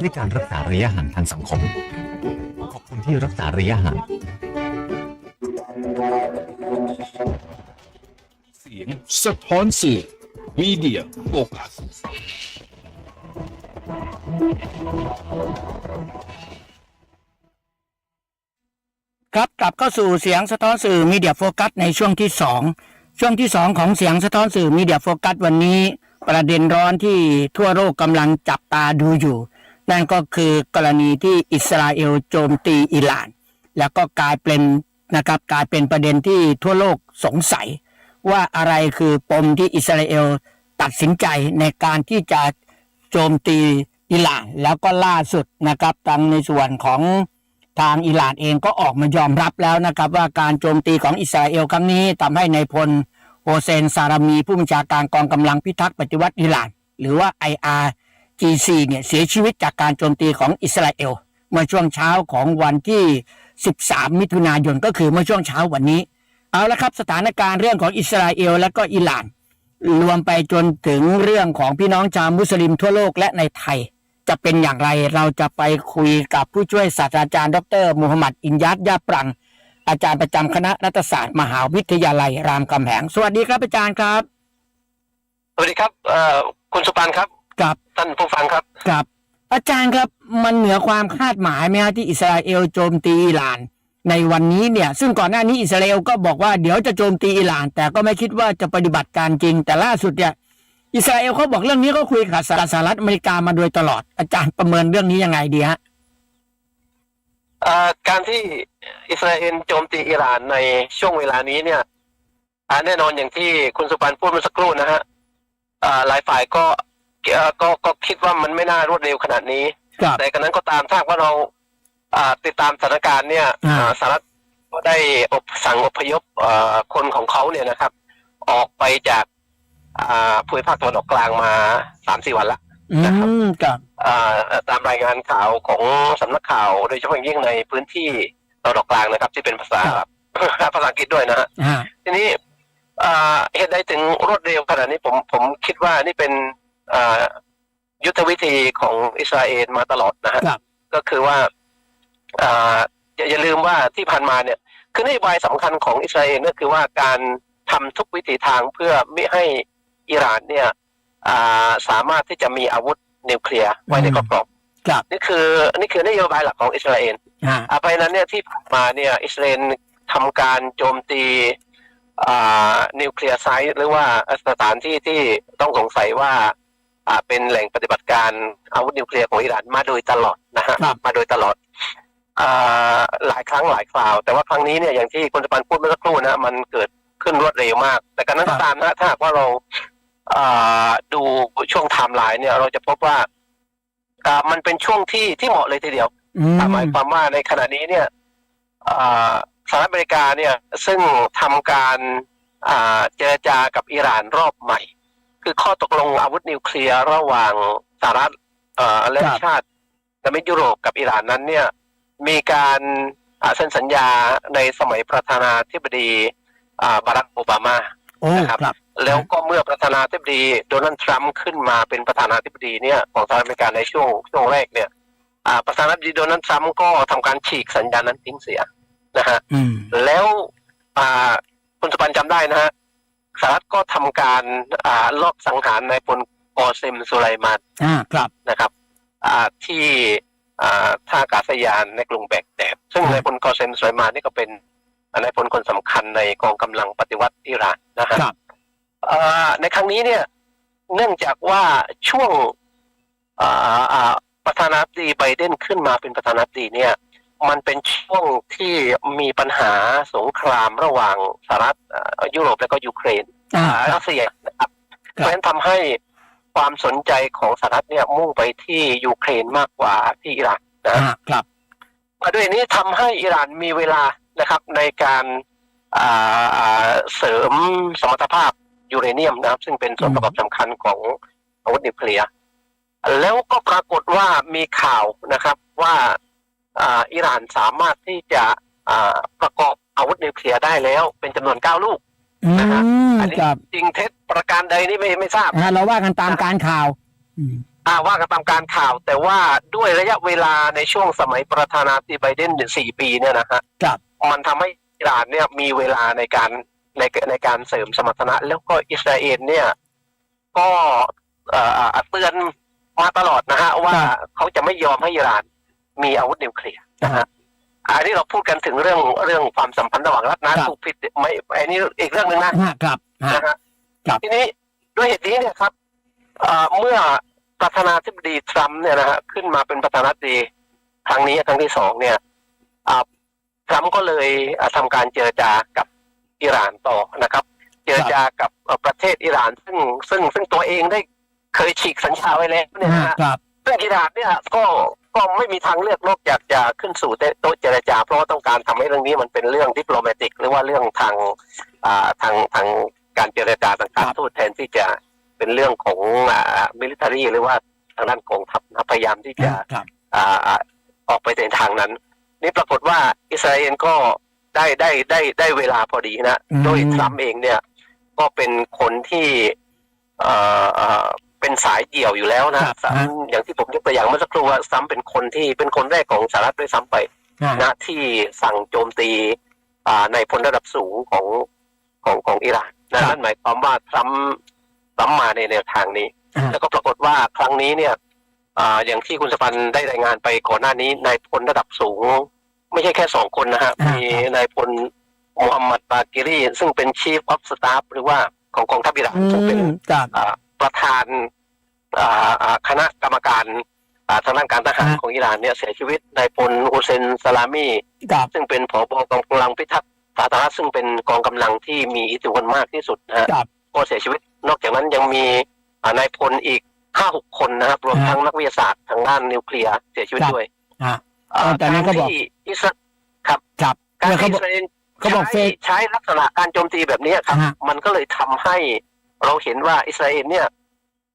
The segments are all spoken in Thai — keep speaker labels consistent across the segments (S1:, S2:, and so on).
S1: ด้วยการรักษาระยะห่างทางสังคม ขอบคุณที่รักษาระยะห่าง
S2: เสียงสะท้อนสื่อมีเดียโฟกัส
S3: ครับกลับเข้าสู่เสียงสะท้อนสื่อมีเดียโฟกัสในช่วงที่สองช่วงที่สองของเสียงสะท้อนสื่อมีเดียโฟกัสวันนี้ ประเด็นร้อนที่ทั่วโลกกำลังจับตาดูอยู่ นั่นก็คือกรณีที่อิสราเอลโจมตีอิหร่าน แล้วก็กลายเป็นนะครับกลายเป็นประเด็นที่ทั่วโลกสงสัย ว่าอะไรคือปมที่อิสราเอลตัดสินใจในการที่จะโจมตีอิหร่าน แล้วก็ล่าสุดนะครับทางในส่วนของทางอิหร่านเองก็ออกมายอมรับแล้วนะครับ ว่าการโจมตีของอิสราเอลครั้งนี้ทำให้ในพล โฮเซนซารามีผู้บัญชาการกองกำลังพิทักษ์ปฏิวัติอิหร่าน หรือว่า IRGC เนี่ยเสียชีวิตจากการโจมตีของอิสราเอล เมื่อช่วงเช้าของวันที่ 13 มิถุนายนก็คือเมื่อช่วงเช้าวันนี้ เอาละครับสถานการณ์เรื่องของอิสราเอลและก็อิหร่าน รวมไปจนถึงเรื่องของพี่น้องชาวมุสลิมทั่วโลกและในไทย จะเป็นอย่างไรเราจะไปคุยกับผู้ช่วยศาสตราจารย์ ดรมูฮัมหมัดอินยัดยาปรัง อาจารย์ประจำคณะรัฐศาสตร์มหาวิทยาลัยรามคำแหง สวัสดีครับอาจารย์ครับ
S4: สวัสดีครับเอ่อคุณสุปันครับ
S3: กับ
S4: ท่านผู้ฟังครับ
S3: กับ อาจารย์ครับมันเหนือความคาดหมายไหมฮะที่อิสราเอลโจมตีอิหร่าน ในวันนี้เนี่ย ซึ่งก่อนหน้านี้อิสราเอลก็บอกว่าเดี๋ยวจะโจมตีอิหร่าน แต่ก็ไม่คิดว่าจะปฏิบัติการจริง แต่ล่าสุดเนี่ยอิสราเอลเขาบอกเรื่องนี้ก็คุยกับสหรัฐอเมริกามาโดยตลอดอาจารย์ประเมินเรื่องนี้ยังไงดีฮะ
S4: เอ่อ การที่อิสราเอลโจมตีอิหร่านในช่วงเวลานี้เนี่ยอ่าแน่นอนอย่างที่คุณสุปันพูดเมื่อสักครู่นะฮะอ่าหลายฝ่ายก็เอ่อก็ก็คิดว่ามันไม่น่ารวดเร็วขนาดนี้
S3: ครับ
S4: แต่กันนั้นก็ตามถ้าหากว่าเราอ่าติดตามสถานการณ์เนี่ย
S3: อ่า
S4: อ่าสหรัฐก็ได้อบสั่งอพยพเอ่อคนของเขาเนี่ยนะครับ ออกไปจากอ่าภูมิภาคตะวันออกกลางมาสามสี่วันละ
S3: อืมครับ
S4: อ่าตามรายงานข่าวของสำนักข่าวโดยเฉพาะอย่างยิ่งในพื้นที่ตะวันออกกลางนะครับ ที่เป็นภาษา
S3: ครับ
S4: ภาษาอังกฤษด้วยนะฮะ
S3: อ่า
S4: ทีนี้อ่าเหตุใดถึงรวดเร็วขนาดนี้ผมผมคิดว่านี่เป็นอ่ายุทธวิธีของอิสราเอลมาตลอดนะฮะ
S3: ครับ
S4: ก็คือว่าอ่าอย่าอย่าลืมว่าที่ผ่านมาเนี่ย คือนโยบายสำคัญของอิสราเอลก็คือว่าการทำทุกวิถีทางเพื่อไม่ให้อิหร่านเนี่ยอ่า สามารถที่จะมีอาวุธนิวเคลียร์ไว้ในครอบครอง
S3: ครับ
S4: นี่คือนี่คือนโยบายหลักของอิสราเอล
S3: อ่า
S4: อ่าเพราะฉะนั้นเนี่ยที่ผ่านมาเนี่ยอิสราเอลทำการโจมตีอ่านิวเคลียร์ไซต์หรือว่าสถานที่ที่ต้องสงสัยว่าอ่าเป็นแหล่งปฏิบัติการอาวุธนิวเคลียร์ของอิหร่านมาโดยตลอดนะฮะ
S3: ครับ
S4: มาโดยตลอดอ่าหลายครั้งหลายคราว แต่ว่าครั้งนี้เนี่ยอย่างที่คุณสปันพูดเมื่อสักครู่นะมันเกิดขึ้นรวดเร็วมาก แต่การนั้นก็ตามนะถ้าหากว่าเราอ่า ดูช่วงไทม์ไลน์เนี่ย เราจะพบว่าอ่ามันเป็นช่วงที่ที่เหมาะเลยทีเดียว
S3: อืม
S4: หมายความว่าในขณะนี้เนี่ยอ่าสหรัฐอเมริกาเนี่ย ซึ่งทำการอ่าเจรจากับอิหร่านรอบใหม่ คือข้อตกลงอาวุธนิวเคลียร์ระหว่างสหรัฐเอ่อและ
S3: ครับ
S4: ชาติสมิตรยุโรปกับอิหร่านนั้นเนี่ย มีการอ่าเซ็นสัญญาในสมัยประธานาธิบดีอ่าบารักโอบามา
S3: โอ้
S4: นะครับ
S3: ครับ
S4: แล้วก็เมื่อประธานาธิบดีโดนัลด์ทรัมป์ขึ้นมาเป็นประธานาธิบดีเนี่ยของสหรัฐอเมริกาในช่วงช่วงแรกเนี่ยประธานาธิบดีโดนัลด์ทรัมป์ก็ทำการฉีกสัญญานั้นทิ้งเสียนะฮะแล้วคุณสปันจำได้นะฮะสหรัฐก็ทำการอลอบสังหารนายพลกอเซมสุไลมาน
S3: ครับ
S4: นะครับที่ท่าอากาศยานในกรุงแบกแดดซึ่งนายพลกอเซมสุไลมานนี่ก็เป็นนายพลคนสำคัญในกองกำลังปฏิวัติอิหร่านนะฮะ
S3: ครับ
S4: ในครั้งนี้เนี่ย เนื่องจากว่าช่วงอ่าอ่าประธานาธิบดีไบเดนขึ้นมาเป็นประธานาธิบดีเนี่ย มันเป็นช่วงที่มีปัญหาสงครามระหว่างสหรัฐอ่ายุโรปและก็ยูเครน
S3: อ่า
S4: อ่า
S3: ครั
S4: รับสเซียนะครับเพ
S3: ครับ
S4: ราะฉะนั้นทำให้ความสนใจของสหรัฐเนี่ยมุ่งไปที่ยูเครนมากกว่าที่อิหร่านนะ
S3: อ่าครับ
S4: มาด้วยนี้ทำให้อิหร่านมีเวลานะครับในการอ่าอ่าเสริมสมรรถภาพ ยูเรเนียมนะครับ ซึ่งเป็นส่วนประกอบสำคัญของอาวุธนิวเคลียร์แล้วก็ปรากฏว่ามีข่าวนะครับว่าอ่าอิหร่านสามารถที่จะอ่าประกอบอาวุธนิวเคลียร์ได้แล้ว เป็นจำนวนเก้าลูก
S3: อื
S4: นะฮะ
S3: ม
S4: อันนี้
S3: ครับ
S4: จริงเท็จประการใดนี่ไม่ไม่ทราบ
S3: อ่าเราว่ากันตามการข่าวอืม
S4: อ่าว่ากันตามการข่าว แต่ว่าด้วยระยะเวลาในช่วงสมัยประธานาธิบดีไบเดนสี่ปีเนี่ยนะฮะ
S3: ครับ
S4: มันทำให้อิหร่านเนี่ยมีเวลาในการ ในในการเสริมสมรรถนะ แล้วก็อิสราเอลเนี่ย ก็เอ่อเตือนมาตลอดนะฮะว่า
S3: ครับ
S4: เขาจะไม่ยอมให้อิหร่านมีอาวุธนิวเคลียร์นะฮะอันนี้เราพูดกันถึงเรื่องเรื่องความสัมพันธ์ระหว่างรัฐนะครับถูกผิดไม่อันนี้อีกเรื่องหนึ่งนะ
S3: ฮะครับฮะ
S4: นะฮะ
S3: ครับ
S4: ทีนี้ด้วยเหตุนี้เนี่ยครับเอ่อเมื่อประธานาธิบดีทรัมป์เนี่ยนะฮะขึ้นมาเป็นประธานาธิบดีครั้งนี้ครั้งที่สองเนี่ยอ่าทรัมป์ก็เลยอ่าทำการเจรจากับ อิหร่านต่อนะครับ เจรจากับเอ่อประเทศอิหร่าน ซึ่งซึ่งซึ่งตัวเองได้เคยฉีกสัญญาไว้แล้วเนี่ยนะ
S3: ฮะ
S4: ฮะ
S3: ครับ
S4: ซึ่งอิหร่านเนี่ยก็ก็ไม่มีทางเลือกนอกจากจะขึ้นสู่โต๊ะเจรจา เพราะว่าต้องการทำให้เรื่องนี้มันเป็นเรื่องดิปโลมาติก หรือว่าเรื่องทางอ่าทางทางการเจรจาทางการ
S3: ครับ
S4: ทูตแทนที่จะเป็นเรื่องของอ่ามิลิเตอรี่หรือว่าทางด้านกองทัพนะพยายามที่จะ
S3: ครับ
S4: อ่าอ่าออกไปในทางนั้น นี่ปรากฏว่าอิสราเอลก็ ได้ได้ได้ได้เวลาพอดีนะ
S3: อืม
S4: โดยทรัมป์เองเนี่ย ก็เป็นคนที่เอ่อเอ่อเป็นสายเดี่ยวอยู่แล้วนะครับซ้ำอย่างที่ผมยกตัวอย่างเมื่อสักครู่ว่าซ้ำเป็นคนที่เป็นคนแรกของสหรัฐด้วยซ้ำไป
S3: ฮะ
S4: นะที่สั่งโจมตีอ่าในพลระดับสูงของของของอิหร่านนะนั่นหมายความว่าทรัมป์ทรัมป์มาในแนวทางนี้
S3: ฮะ
S4: แล้วก็ปรากฏว่าครั้งนี้เนี่ยอ่าอย่างที่คุณสปันได้รายงานไปก่อนหน้านี้นายพลระดับสูง ไม่ใช่แค่สองคนนะฮะ
S3: อ่ามี
S4: มีนายพลมูฮัมหมัดบากิรีซึ่งเป็น Chief of Staff หรือว่าของกองทัพอิหร่าน
S3: อื
S4: ซึ่งเป็น
S3: มครับ
S4: อ่าประธานอ่าอ่าคณะกรรมการอ่าทางด้านการทหาร
S3: อ่า
S4: ของอิหร่านเนี่ยเสียชีวิตนายพลฮุเซนซาลามี
S3: ครับ
S4: ซึ่งเป็นผบกองกำลังพิทักษ์สาธารณะซึ่งเป็นกองกำลังที่มีอิทธิพลมากที่สุดนะฮะ
S3: ครับ
S4: ก็เสียชีวิต นอกจากนั้นยังมีอ่านายพลอีกห้าหกคนนะครับรวม
S3: ฮะ
S4: ทั้งนักวิทยาศาสตร์ทางด้านนิวเคลียร์เสียชีวิต
S3: ครับ
S4: ด้วย
S3: ฮะ
S4: อ่า
S3: เออแต่นั้นก็บอก
S4: ที่อิสราครับ
S3: ครับ
S4: การ
S3: เนี่ยเขา
S4: ที่
S3: บ
S4: อิ
S3: อก
S4: สราเอล
S3: เขาบอก
S4: ใช้
S3: เฟก
S4: ใช้ลักษณะการโจมตีแบบนี้ครับ
S3: ฮะ
S4: มันก็เลยทำให้เราเห็นว่าอิสราเอลเนี่ย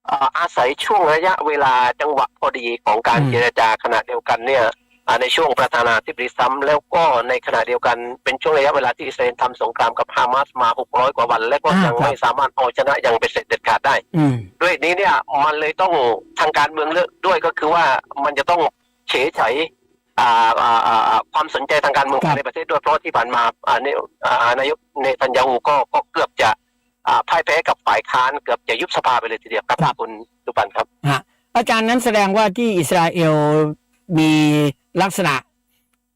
S4: อ่าอาศัยช่วงระยะเวลาจังหวะพอดีของการ
S3: อืม
S4: เจรจาขณะเดียวกันเนี่ยอ่าในช่วงประธานาธิบดีซ้ำแล้วก็ในขณะเดียวกันเป็นช่วงระยะเวลาที่อิสราเอลทำสงครามกับฮามาสมา 600 กว่าวัน และก็ยังไม่สามารถเอาชนะอย่างเป็นเสร็จเด็ดขาดได้
S3: อืม
S4: ด้วยนี้เนี่ยมันเลยต้องทางการเมืองเลือกด้วยก็คือว่ามันจะต้องเฉยเฉยอ่าอ่าอ่า ความสนใจทางการเมือง
S3: ครับ
S4: ในประเทศด้วยเพราะที่ผ่านมาอ่าเนี่ยอ่านายกเนทันยาฮูก็ก็เกือบจะอ่าพ่ายแพ้กับฝ่ายค้านเกือบจะยุบสภาไปเลยทีเดียวครับคุณสุปันครับ
S3: อาจารย์นั้นแสดงว่าที่อิสราเอลมีลักษณะ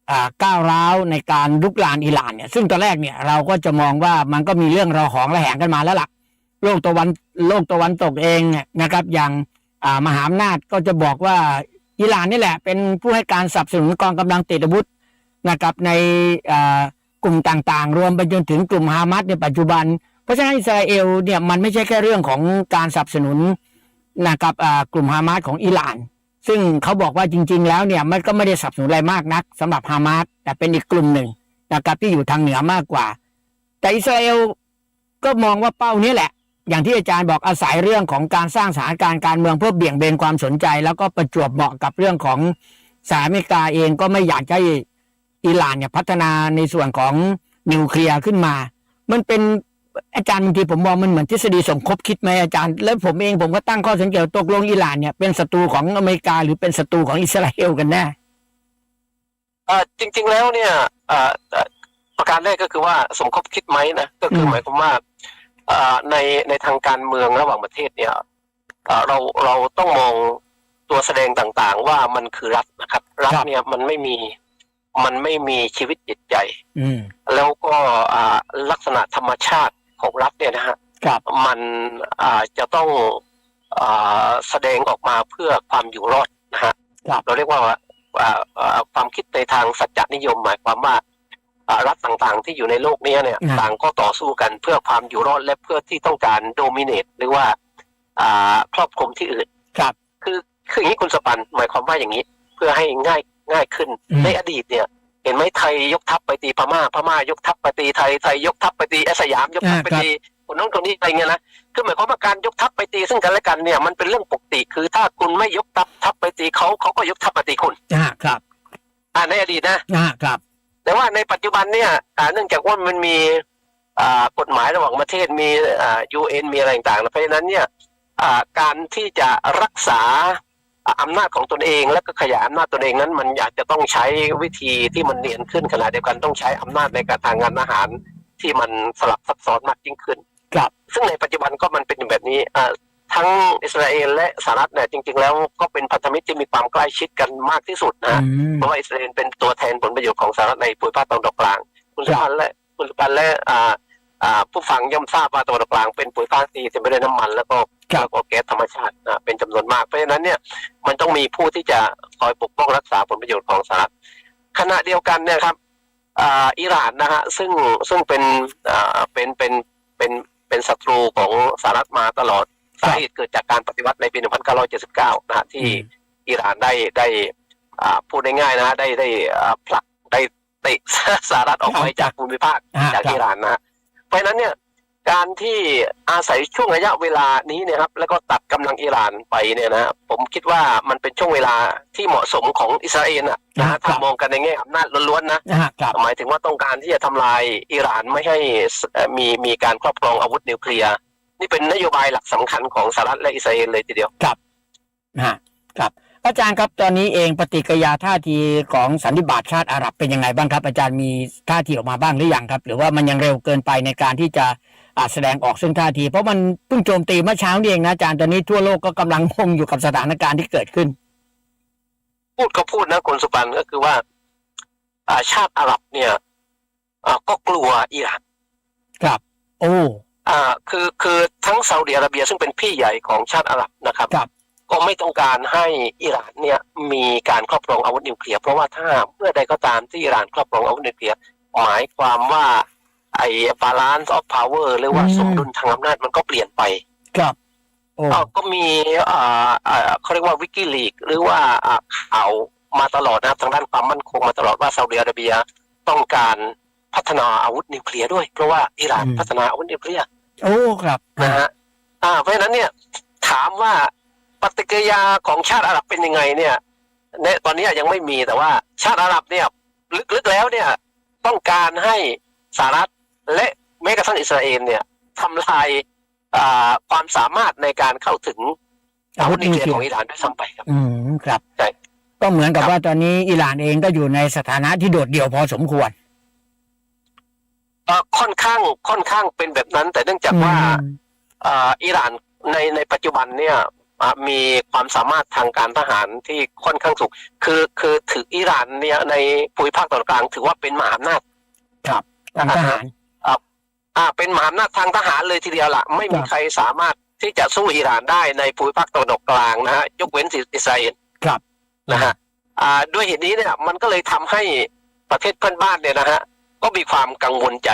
S3: อ่าก้าวร้าวในการลุกลานอิหร่านเนี่ยซึ่งตอนแรกเนี่ยเราก็จะมองว่ามันก็มีเรื่องระหองระแหงกันมาแล้วล่ะโลกตะวันโลกตะวันตกเองเนี่ยนะครับอย่างอ่ามหาอำนาจก็จะบอกว่า อิหร่านนี่แหละ เป็นผู้ให้การสนับสนุนกองกำลังติดอาวุธนะครับในกลุ่มต่างๆ รวมไปจนถึงกลุ่มฮามาสในปัจจุบัน เพราะฉะนั้นอิสราเอลเนี่ยมันไม่ใช่แค่เรื่องของการสนับสนุนนะครับกลุ่มฮามาสของอิหร่าน ซึ่งเขาบอกว่าจริง ๆ แล้วเนี่ยมันก็ไม่ได้สนับสนุนอะไรมากนักสำหรับฮามาสแต่เป็นอีกกลุ่มหนึ่งนะครับที่อยู่ทางเหนือมากกว่า แต่อิสราเอลก็มองว่าเป้านี้แหละ อย่างที่อาจารย์บอกอาศัยเรื่องของการสร้างสถานการณ์การเมืองเพื่อเบี่ยงเบนความสนใจ แล้วก็ประจวบเหมาะกับเรื่องของสหรัฐอเมริกาเองก็ไม่อยากจะให้อิหร่านเนี่ยพัฒนาในส่วนของนิวเคลียร์ขึ้นมา มันเป็นอาจารย์บางทีผมมองมันเหมือนทฤษฎีสมคบคิดไหมอาจารย์ แล้วผมเองผมก็ตั้งข้อสังเกตตกลงอิหร่านเนี่ยเป็นศัตรูของอเมริกา หรือเป็นศัตรูของอิสราเอลกันแน่
S4: จริง ๆแล้วเนี่ยอ่อเอ่อประการแรกก็คือว่าสมคบคิดไหมนะก็คือหมายความว่า ในในทางการเมืองระหว่างประเทศเนี่ยเอ่อเราเราต้องมองตัวแสดงต่างๆ ว่ามันคือรัฐนะครับ รัฐเนี่ยมันไม่มีมันไม่มีชีวิตจิตใจ
S3: อืม
S4: แล้วก็อ่าลักษณะธรรมชาติของรัฐเนี่ยนะฮะ
S3: ครับ
S4: มันอ่าจะต้องอ่าแสดงออกมาเพื่อความอยู่รอดนะฮะ
S3: ครับ
S4: เราเรียกว่าอ่าอ่าความคิดในทางสัจจนิยมหมายความว่าอ่า รัฐต่างๆ ที่อยู่ในโลกนี้เนี่ย
S3: อืม
S4: ต่างก็ต่อสู้กันเพื่อความอยู่รอดและเพื่อที่ต้องการโดมิเนตหรือว่าอ่าครอบคลุมที่อื่น
S3: ครับ
S4: คือคืออย่างนี้คุณสปันหมายความว่าอย่างนี้ เพื่อให้ง่ายง่ายขึ้น
S3: อืม
S4: ในอดีตเนี่ย เห็นไหมไทยยกทัพไปตีพม่าพม่ายกทัพไปตีไทยไทยยกทัพไปตีแอสยามยกทัพไปตีคนนู้นคนนี้อะไรเงี้ยนะคือหมายความว่าการยกทัพไปตีซึ่งกันและกันเนี่ยมันเป็นเรื่องปกติคือถ้าคุณไม่ยกทัพทัพไปตีเขาเขาก็ยกทัพมาตีคุณ
S3: อ่าครับ
S4: อ่าในอดีตนะ
S3: อ่าครับ
S4: แต่ว่าในปัจจุบันเนี่ยอ่าเนื่องจากว่ามันมีอ่ากฎหมายระหว่างประเทศมีอ่า UN มีอะไรต่างๆเพราะฉะนั้นเนี่ยอ่าการที่จะรักษาอ่าอำนาจของตนเอง และก็ขยายอำนาจตนเองนั้น มันอาจจะต้องใช้วิธีที่มันเนียนขึ้นขณะเดียวกันต้องใช้อำนาจในการทางงานอาหารที่มันสลับซับซ้อนมากยิ่งขึ้น
S3: ครับ
S4: ซึ่งในปัจจุบันก็มันเป็นอยู่แบบนี้อ่า ทั้งอิสราเอลและสหรัฐเนี่ยจริง ๆ แล้วก็เป็นพันธมิตรที่มีความใกล้ชิดกันมากที่สุดนะฮะ
S3: อืม
S4: เพราะว่าอิสราเอลเป็นตัวแทนผลประโยชน์ของสหรัฐในภูมิภาคตะวันออกกลาง คุณสุพันธ์และคุณสุพันธ์และอ่าอ่าผู้ฟังย่อมทราบว่าตะวันออกกลางเป็นภูมิภาคที่เต็มไปด้วยน้ำมันแล้วก็
S3: ครับ
S4: แล้วก็แก๊สธรรมชาตินะเป็นจำนวนมากเพราะฉะนั้นเนี่ยมันต้องมีผู้ที่จะคอยปกป้องรักษาผลประโยชน์ของสหรัฐขณะเดียวกันเนี่ยครับอ่าอิหร่านนะฮะซึ่งซึ่งเป็นอ่าเป็นเป็นเป็นเป็นศัตรูของสหรัฐมาตลอด สาเหตุเกิดจากการปฏิวัติในปี 1979 นะฮะที่อิหร่านได้ได้อ่าพูดง่ายๆนะได้ได้อ่าผลักได้เตะสหรัฐออกไปจากภูมิภาค
S3: อ่า
S4: จาก
S3: ครับ
S4: อิหร่านนะฮะเพราะฉะนั้นเนี่ยการที่อาศัยช่วงระยะเวลานี้เนี่ยครับแล้วก็ตัดกำลังอิหร่านไปเนี่ยนะผมคิดว่ามันเป็นช่วงเวลาที่เหมาะสมของอิสราเอลนะนะฮะถ้ามองกันในแง่อำนาจล้วนๆนะ
S3: นะฮะครับ
S4: หมายถึงว่าต้องการที่จะทำลายอิหร่านไม่ให้เอ่อมีมีการครอบครองอาวุธนิวเคลียร์ นี่เป็นนโยบายหลักสำคัญของสหรัฐและอิสราเอลเลยทีเดียว
S3: นะฮะครับ อาจารย์ครับตอนนี้เองปฏิกิริยาท่าทีของสันนิบาตชาติอาหรับเป็นยังไงบ้างครับ อาจารย์มีท่าทีออกมาบ้างหรือยังครับ หรือว่ามันยังเร็วเกินไปในการที่จะอ่าแสดงออกซึ่งท่าที เพราะมันเพิ่งโจมตีเมื่อเช้านี่เองนะอาจารย์ตอนนี้ทั่วโลกก็กำลังงงอยู่กับสถานการณ์ที่เกิดขึ้น
S4: พูดก็พูดนะคุณสุปันก็คือว่าอ่าชาติอาหรับเนี่ยอ่าก็กลัวอิหร่าน
S3: ครับ โอ้
S4: อ่าคือคือทั้งซาอุดิอาระเบียซึ่งเป็นพี่ใหญ่ของชาติอาหรับนะครับ
S3: ครับ
S4: ก็ไม่ต้องการให้อิหร่านเนี่ยมีการครอบครองอาวุธนิวเคลียร์เพราะว่าถ้าเมื่อใดก็ตามที่อิหร่านครอบครองอาวุธนิวเคลียร์หมายความว่าไอ้ balance of power หรือว่า
S3: อืม
S4: สมดุลทางอำนาจมันก็เปลี่ยนไป
S3: ครับ โอ้
S4: เอ่อก็มีอ่าอ่าเขาเรียกว่าวิกิลีกหรือว่าอ่าข่าวมาตลอดนะครับทางด้านความมั่นคงมาตลอดว่าซาอุดิอาระเบียต้องการพัฒนาอาวุธนิวเคลียร์ด้วย เพราะว่าอิหร่าน
S3: อืม
S4: พัฒนาอาวุธนิวเคลียร์
S3: โอ้ครับ
S4: นะฮะอ่าเพราะฉะนั้นเนี่ยถามว่าปฏิกิริยาของชาติอาหรับเป็นยังไงเนี่ยในตอนนี้ยังไม่มีแต่ว่าชาติอาหรับเนี่ยลึกๆแล้วเนี่ยต้องการให้สหรัฐและแม้กระทั่งอิสราเอลเนี่ยทำลายอ่าความสามารถในการเข้าถึงอาวุธนิวเคลียร์ของอิหร่านด้วยซ้ำไปครับ
S3: อืมครับ
S4: ใช่
S3: ก็เหมือนกับ
S4: ครับ
S3: ว่าตอนนี้อิหร่านเองก็อยู่ในสถานะที่โดดเดี่ยวพอสมควร
S4: เอ่อค่อนข้างค่อนข้างเป็นแบบนั้น แต่เนื่องจากว่า
S3: อืม
S4: อ่าอิหร่านในในปัจจุบันเนี่ยอ่ามีความสามารถทางการทหารที่ค่อนข้างสูงคือคือถืออิหร่านเนี่ยในภูมิภาคตะวันออกกลาง ถือว่าเป็นมหาอำนาจ
S3: ทางทหาร
S4: อ่าเป็นมหาอำนาจทางทหารเลยทีเดียวละไม่มี
S3: ครับ
S4: ใครสามารถที่จะสู้อิหร่านได้ในภูมิภาคตะวันออกกลางนะฮะยกเว้นอิสราเอล
S3: ครับ
S4: นะฮะอ่าด้วยเหตุนี้เนี่ยมันก็เลยทำให้ประเทศเพื่อนบ้านเนี่ยนะฮะ ก็มีความกังวลใจ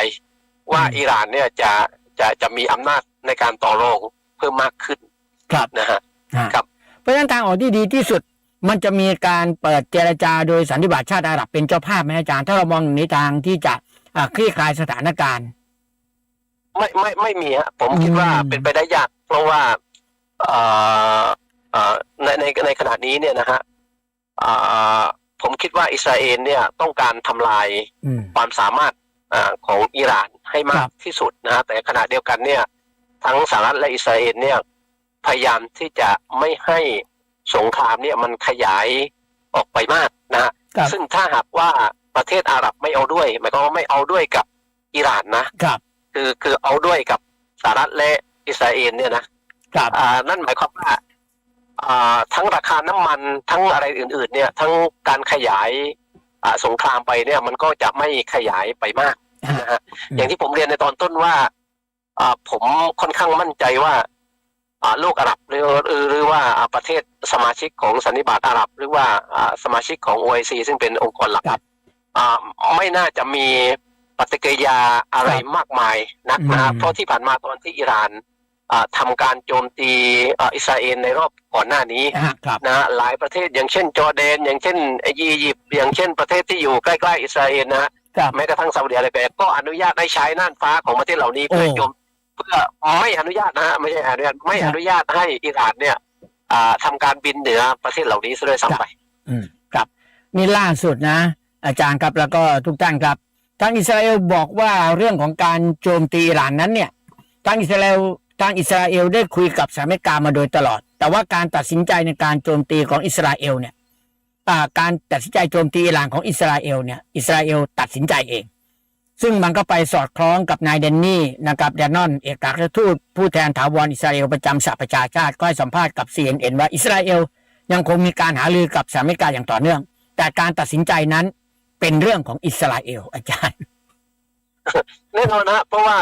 S4: ว่า
S3: อืม
S4: อิหร่านเนี่ยจะจะจะมีอำนาจในการต่อรองเพิ่มมากขึ้น
S3: ครับ
S4: นะฮะ
S3: ฮะ
S4: ครับ
S3: เพราะฉะนั้นทางออกที่ดีที่สุดมันจะมีการเปิดเจรจาโดยสันนิบาตชาติอาหรับเป็นเจ้าภาพไหมอาจารย์ ถ้าเรามองในทางที่จะอ่าคลี่คลายสถานการณ์
S4: ไม่ไม่ไม่มีฮะผมคิดว่า
S3: อืม
S4: เป็นไปได้ยาก เพราะว่าเอ่อเอ่อในในในขณะนี้เนี่ยนะฮะอ่า ผมคิดว่าอิสราเอลเนี่ยต้องการทำลาย
S3: อืม
S4: ความสามารถอ่าของอิหร่านให้มา
S3: ครั
S4: ก
S3: บ
S4: ที่สุดนะฮะแต่ขณะเดียวกันเนี่ย ทั้งสหรัฐและอิสราเอลเนี่ยพยายามที่จะไม่ให้สงครามเนี่ยมันขยายออกไปมากนะฮะ
S3: ครับ
S4: ซึ่งถ้าหากว่าประเทศอาหรับไม่เอาด้วยหมายความว่าไม่เอาด้วยกับอิหร่านนะ
S3: ครับ
S4: คือคือเอาด้วยกับสหรัฐและอิสราเอลเนี่ยนะครับอ่านั่นหมายความว่าอ่า ทั้งราคาน้ำมันทั้งอะไรอื่น ๆ เนี่ย ทั้งการขยายอ่าสงครามไปเนี่ย มันก็จะไม่ขยายไปมากนะฮะ
S3: อืม
S4: อย่างที่ผมเรียนในตอนต้นว่าอ่าผมค่อนข้างมั่นใจว่าอ่าโลกอาหรับหรือหรือหรือว่าอ่าประเทศสมาชิกของสันนิบาตอาหรับ หรือว่าอ่าสมาชิกของ OIC ซึ่งเป็นองค์กรหลัก
S3: ครับ
S4: อ่าไม่น่าจะมีปฏิกิริยาอะไร
S3: ครับ
S4: มากมายนักนะฮะ
S3: อืม
S4: เพราะที่ผ่านมาตอนที่อิหร่าน อ่าทำการโจมตีอ่าอิสราเอลในรอบก่อนหน้านี้
S3: อ่าครับ
S4: นะฮะหลายประเทศอย่างเช่น จอร์แดน อย่างเช่นอียิปต์อย่างเช่นประเทศที่อยู่ใกล้ๆอิสราเอลนะฮะ
S3: ครับ
S4: แม้กระทั่งซาอุดิอาระเบียก็อนุญาตให้ใช้น่านฟ้าของประเทศเหล่านี้เพื่อ
S3: โอ้
S4: โจมเพื่อไม่อนุญาตนะฮะไม่ใช่อนุญาตไม่
S3: ครับ
S4: อนุญาตให้อิหร่านเนี่ยอ่าทำการบินเหนือประเทศเหล่านี้ซะด้วยซ้ำไป
S3: อืมครับนี่ล่าสุดนะ อาจารย์ครับแล้วก็ทุกท่านครับทางอิสราเอลบอกว่าเรื่องของการโจมตีอิหร่านนั้นเนี่ยทางอิสราเอล ทางอิสราเอลได้คุยกับสหรัฐอเมริกามาโดยตลอด แต่ว่าการตัดสินใจในการโจมตีของอิสราเอลเนี่ยการตัดสินใจโจมตีอิหร่านของอิสราเอลเนี่ยอิสราเอลตัดสินใจเอง ซึ่งมันก็ไปสอดคล้องกับนายเดนนี่นะครับแดนนอนเอกอัครราชทูตผู้แทนถาวรอิสราเอลประจำสหประชาชาติก็ให้สัมภาษณ์กับ CNN ว่าอิสราเอลยังคงมีการหารือกับสหรัฐอเมริกาอย่างต่อเนื่อง แต่การตัดสินใจนั้นเป็นเรื่องของอิสราเอลอาจารย์
S4: แน่นอนนะฮะเพราะว่า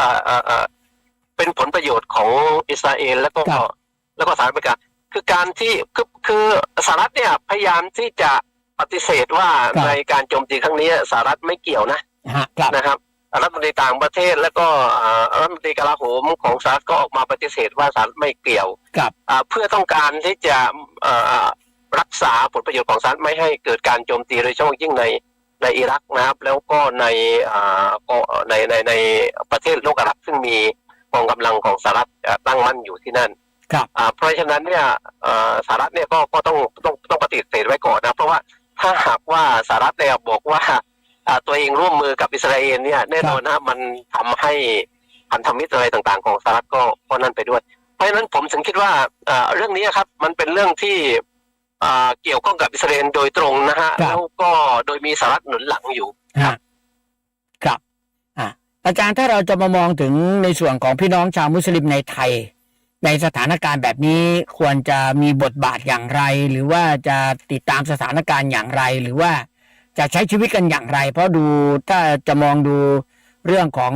S4: อ่าอ่าอ่าอ่าเป็นผลประโยชน์ของอิสราเอลแล้วก็
S3: ครับ
S4: แล้วก็สหรัฐอเมริกาคือการที่คือคือสหรัฐเนี่ยพยายามที่จะปฏิเสธว่า
S3: ครับ
S4: ในการโจมตีครั้งนี้สหรัฐไม่เกี่ยวนะ
S3: ฮะครับ
S4: นะครับรัฐมนตรีต่างประเทศแล้วก็อ่ารัฐมนตรีกลาโหมของสหรัฐก็ออกมาปฏิเสธว่าสหรัฐไม่เกี่ยว
S3: ครับ
S4: อ่าเพื่อต้องการที่จะอ่ารักษาผลประโยชน์ของสหรัฐไม่ให้เกิดการโจมตีโดยเฉพาะยิ่งใน ในอิรักนะครับ แล้วก็ในอ่าก็ในในในประเทศโลกอาหรับซึ่งมีกองกำลังของสหรัฐอ่าตั้งมั่นอยู่ที่นั่น
S3: ครับ
S4: อ่าเพราะฉะนั้นเนี่ยอ่าสหรัฐเนี่ยก็ก็ต้องต้องต้องปฏิเสธไว้ก่อนนะเพราะว่าถ้าหากว่าสหรัฐเนี่ยบอกว่าอ่าตัวเองร่วมมือกับอิสราเอลเนี่ยแน่นอนนะมันทำให้พันธมิตรอะไรต่างๆ ของสหรัฐก็ก็นั่นไปด้วย เพราะฉะนั้นผมถึงคิดว่าอ่าเรื่องนี้ครับมันเป็นเรื่องที่อ่า เกี่ยวข้องกับอิสราเอลโดยตรงนะฮะ
S3: ครับ
S4: แล้วก็โดยมีสหรัฐหนุนหลังอยู่
S3: ฮะครับอะอาจารย์ถ้าเราจะมามองถึงในส่วนของพี่น้องชาวมุสลิมในไทย ในสถานการณ์แบบนี้ควรจะมีบทบาทอย่างไร หรือว่าจะติดตามสถานการณ์อย่างไร หรือว่าจะใช้ชีวิตกันอย่างไร เพราะดูถ้าจะมองดูเรื่องของ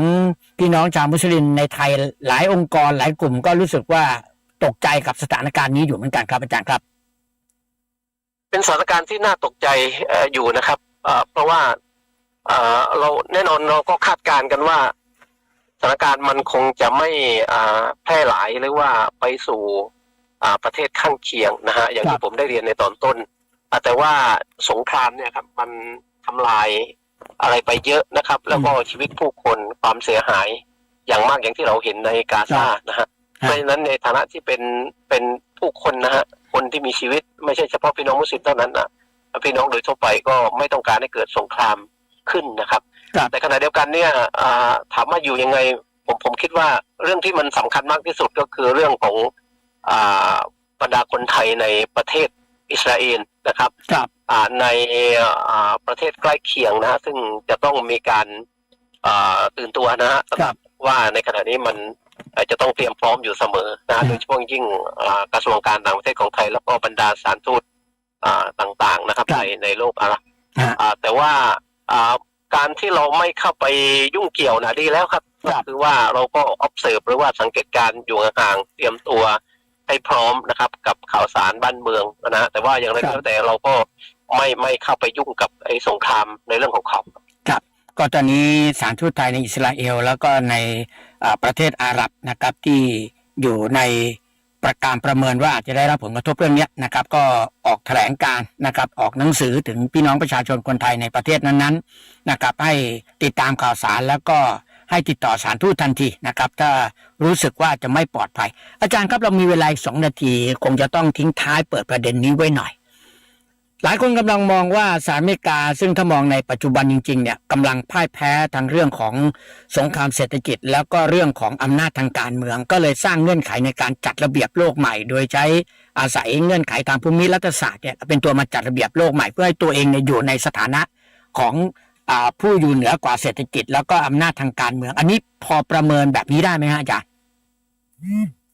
S3: พี่น้องชาวมุสลิมในไทยหลายองค์กรหลายกลุ่มก็รู้สึกว่าตกใจกับสถานการณ์นี้อยู่เหมือนกันครับอาจารย์ครับ
S4: เป็นสถานการณ์ที่น่าตกใจเอ่ออยู่นะครับเอ่อเพราะว่าเอ่อเราแน่นอนเราก็คาดการณ์กันว่าสถานการณ์มันคงจะไม่อ่าแพร่หลายหรือว่าไปสู่อ่าประเทศข้างเคียงนะฮะอย่าง
S3: ครั
S4: ที่
S3: บ
S4: ผมได้เรียนในตอนต้นอะแต่ว่าสงครามเนี่ยครับมันทำลายอะไรไปเยอะนะครับ แล้วก็ชีวิตผู้คนความเสียหายอย่างมากอย่างที่เราเห็นในกาซานะฮะเพราะฉะนั้นในฐานะที่เป็นเป็นผู้คนนะฮะ คนที่มีชีวิต ไม่ใช่เฉพาะพี่น้องมุสลิมเท่านั้นนะพี่น้องโดยทั่วไปก็ไม่ต้องการให้เกิดสงครามขึ้นนะครับ
S3: ครับ
S4: แต่ขณะเดียวกันเนี่ยอ่าถามว่าอยู่ยังไงผมผมคิดว่าเรื่องที่มันสำคัญมากที่สุดก็คือเรื่องของอ่าบรรดาคนไทยในประเทศอิสราเอลนะครับ
S3: ครับ
S4: อ่าในอ่าประเทศใกล้เคียงนะฮะซึ่งจะต้องมีการอ่าตื่นตัวนะฮะสำหรับว่าในขณะนี้มันเอ่อ จะต้องเตรียมพร้อมอยู่เสมอนะฮะ
S3: อืม
S4: โดยเฉพาะยิ่งอ่ากระทรวงการต่างประเทศของไทย แล้วก็บรรดาสถารทูตอ่าต่างๆนะครับในในโลกอาหรับ
S3: ฮะ
S4: อ่าแต่ว่าอ่าการที่เราไม่เข้าไปยุ่งเกี่ยวนะดีแล้วครับ
S3: ครั
S4: ก็
S3: บ
S4: คือว่าเราก็ observe หรือว่าสังเกตการณ์อยู่ห่างๆเตรียมตัวให้พร้อมนะครับ กับข่าวสารบ้านเมืองนะฮะแต่ว่าอย่างไรก็แล้วแต่เราก็ไม่ไม่เข้าไปยุ่งกับไอ้สงครามในเรื่องของเขา
S3: ก็ตอนนี้สถารทูตไทยในอิสราเอล แล้วก็ในอ่า ประเทศอาหรับนะครับที่อยู่ในประการประเมินว่าอาจจะได้รับผลกระทบเรื่องนี้นะครับ ก็ออกแถลงการนะครับ ออกหนังสือถึงพี่น้องประชาชนคนไทยในประเทศนั้นๆนะครับ ให้ติดตามข่าวสารแล้วก็ให้ติดต่อสารทูตทันทีนะครับ ถ้ารู้สึกว่าจะไม่ปลอดภัย อาจารย์ครับเรามีเวลาสองนาที คงจะต้องทิ้งท้ายเปิดประเด็นนี้ไว้หน่อย หลายคนกำลังมองว่าสหรัฐอเมริกา ซึ่งถ้ามองในปัจจุบันจริงๆเนี่ยกำลังพ่ายแพ้ทางเรื่องของสงครามเศรษฐกิจ แล้วก็เรื่องของอำนาจทางการเมือง ก็เลยสร้างเงื่อนไขในการจัดระเบียบโลกใหม่ โดยใช้อาศัยเงื่อนไขทางภูมิรัฐศาสตร์เนี่ยเป็นตัวมาจัดระเบียบโลกใหม่เพื่อให้ตัวเองเนี่ยอยู่ในสถานะของอผู้อยู่เหนือกว่าเศรษฐกิจ แล้วก็อำนาจทางการเมือง อันนี้พอประเมินแบบนี้ได้ไหมฮะอาจารย์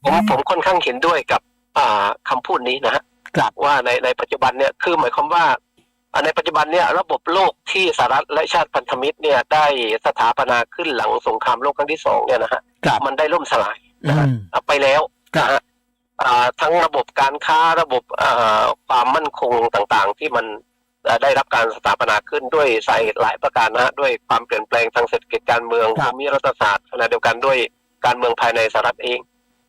S4: ผมผมค่อนข้างเห็นด้วยกับอ่าคำพูดนี้นะฮะ
S3: ครับ
S4: ว่าในในปัจจุบันเนี่ยคือหมายความว่าอ่าในปัจจุบันเนี่ยระบบโลกที่สหรัฐและชาติพันธมิตรเนี่ยได้สถาปนาขึ้นหลังสงครามโลกครั้งที่สองเนี่ยนะฮะ
S3: ครับ
S4: มันได้ล่มสลาย
S3: อื
S4: นะฮะ
S3: ม
S4: อะไปแล้ว
S3: ครับ
S4: นะฮะอ่าทั้งระบบการค้าระบบอ่าความมั่นคงต่างๆ ที่มันอ่าได้รับการสถาปนาขึ้นด้วยสาเหตุหลายประการนะฮะด้วยความเปลี่ยนแปลงทางเศรษฐกิจการเมือง
S3: ครับ
S4: ภูมิรัฐศาสตร์ขณะเดียวกันด้วยการเมืองภายในสหรัฐเอง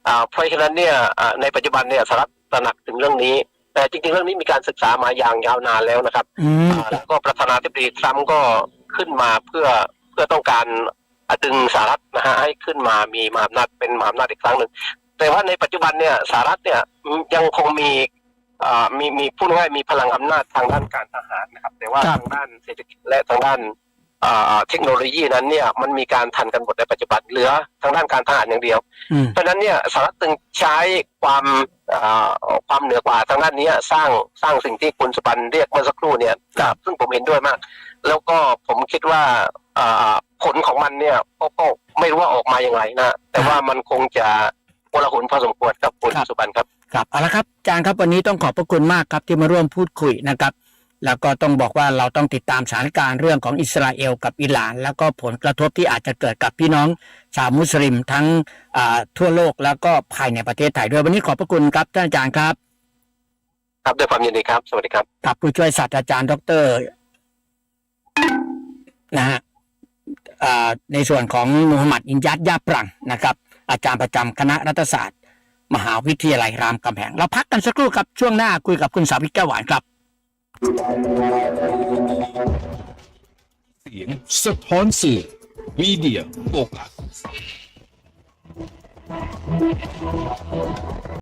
S4: อ่าเพราะฉะนั้นเนี่ยอ่าในปัจจุบันเนี่ยสหรัฐตระหนักถึงเรื่องนี้ แต่จริงๆเรื่องนี้มีการศึกษามาอย่างยาวนานแล้วนะครับ
S3: อืม
S4: อ่าแล้วก็ประธานาธิบดีทรัมป์ก็ขึ้นมาเพื่อเพื่อต้องการดึงสหรัฐนะฮะให้ขึ้นมามีมหาอำนาจเป็นมหาอำนาจอีกครั้งหนึ่งแต่ว่าในปัจจุบันเนี่ยสหรัฐเนี่ยยังคงมีอ่ามีมีพูดง่ายๆมีพลังอำนาจทางด้านการทหารนะครับ แต่ว่า
S3: ครับ
S4: ทางด้านเศรษฐกิจและทางด้านอ่า เทคโนโลยีนั้นเนี่ยมันมีการทันกันหมดในปัจจุบันเหลือทางด้านการทหารอย่างเดียว
S3: อืม
S4: เพราะฉะนั้นเนี่ยสหรัฐจึงใช้ความอ่าความเหนือกว่าทางด้านเนี้ยสร้างสร้างสิ่งที่คุณสุปันเรียกเมื่อสักครู่เนี่ย
S3: ครับ
S4: ซึ่งผมเห็นด้วยมาก แล้วก็ผมคิดว่าอ่าผลของมันเนี่ยก็ก็ไม่รู้ว่าออกมาอย่างไรนะ แต่ว่ามันคงจะโกลาหลพอสมควรครับคุณสุปันครับ
S3: ครับเอาละครับอาจารย์ครับวันนี้ต้องขอบพระคุณมากครับที่มาร่วมพูดคุยนะครับ แล้วก็ต้องบอกว่าเราต้องติดตามสถานการณ์เรื่องของอิสราเอลกับอิหร่าน แล้วก็ผลกระทบที่อาจจะเกิดกับพี่น้องชาวมุสลิมทั้งอ่าทั่วโลกแล้วก็ภายในประเทศไทยด้วยวันนี้ขอบพระคุณครับท่านอาจารย์ครับ
S4: ครับด้วยความยินดีครับ สวัสดีครับ
S3: กับผู้ช่วยศาสตราจารย์ดรนะฮะอ่าในส่วนของมูฮัมหมัดอินยัดยาปรังนะครับ อาจารย์ประจำคณะรัฐศาสตร์ มหาวิทยาลัยรามคำแหงเราพักกันสักครู่ครับช่วงหน้าคุยกับคุณสาวิตแก้วหวานครับ
S2: เสียงสะท้อนสื่อ Media Focus